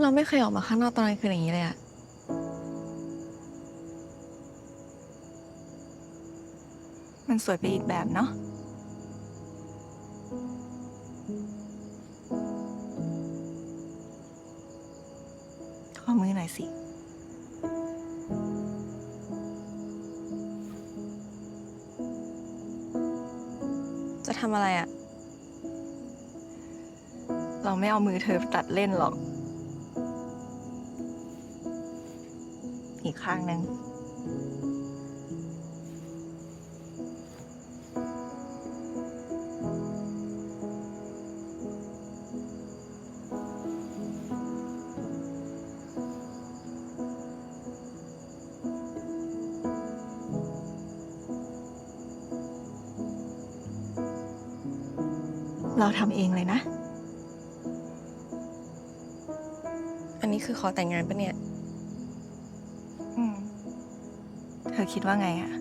เราไม่เคยออกมาข้างนอกตอนกลางคืนอย่างนี้เลยอะมันสวยไปอีกแบบเนาะ ขอมือหน่อยสิ จะทำอะไรอะ เราไม่เอามือเธอตัดเล่นหรอก อีกข้างหนึ่งเราทำเองเลยนะ อันนี้คือขอแต่งงานปะเนี่ย ธอคิดว่าไงอะ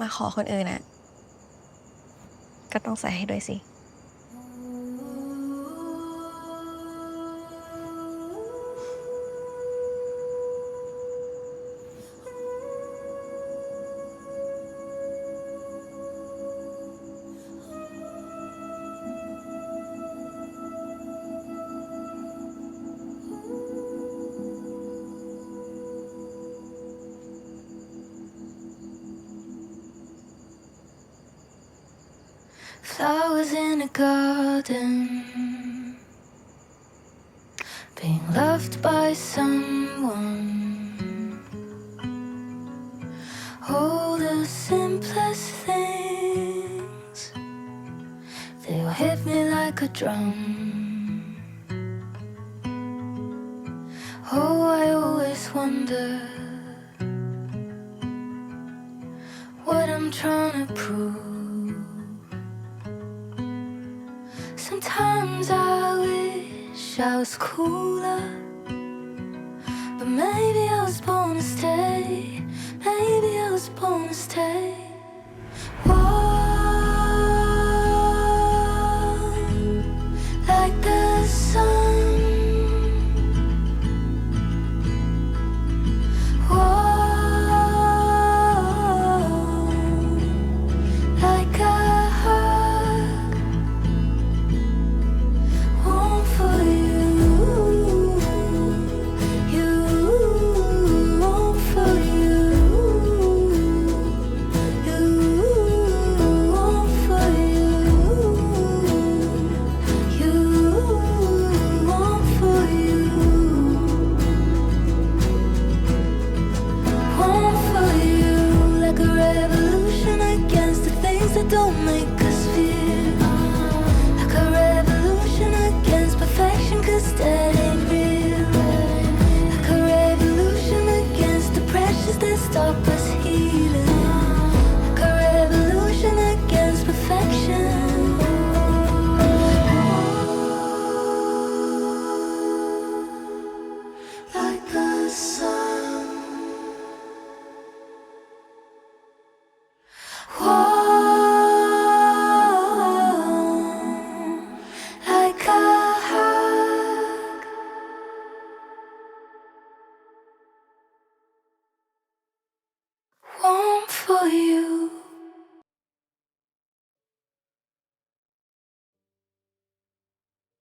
มาขอคนอื่นอะก็ต้องใส่ให้ด้วยสิ Flowers in a garden, being loved by someone. All the simplest things, they'll hit me like a drum. Oh, I always wonder what I'm trying to prove. Wish I was cooler, but maybe I was born to stay. Maybe I was born to stay.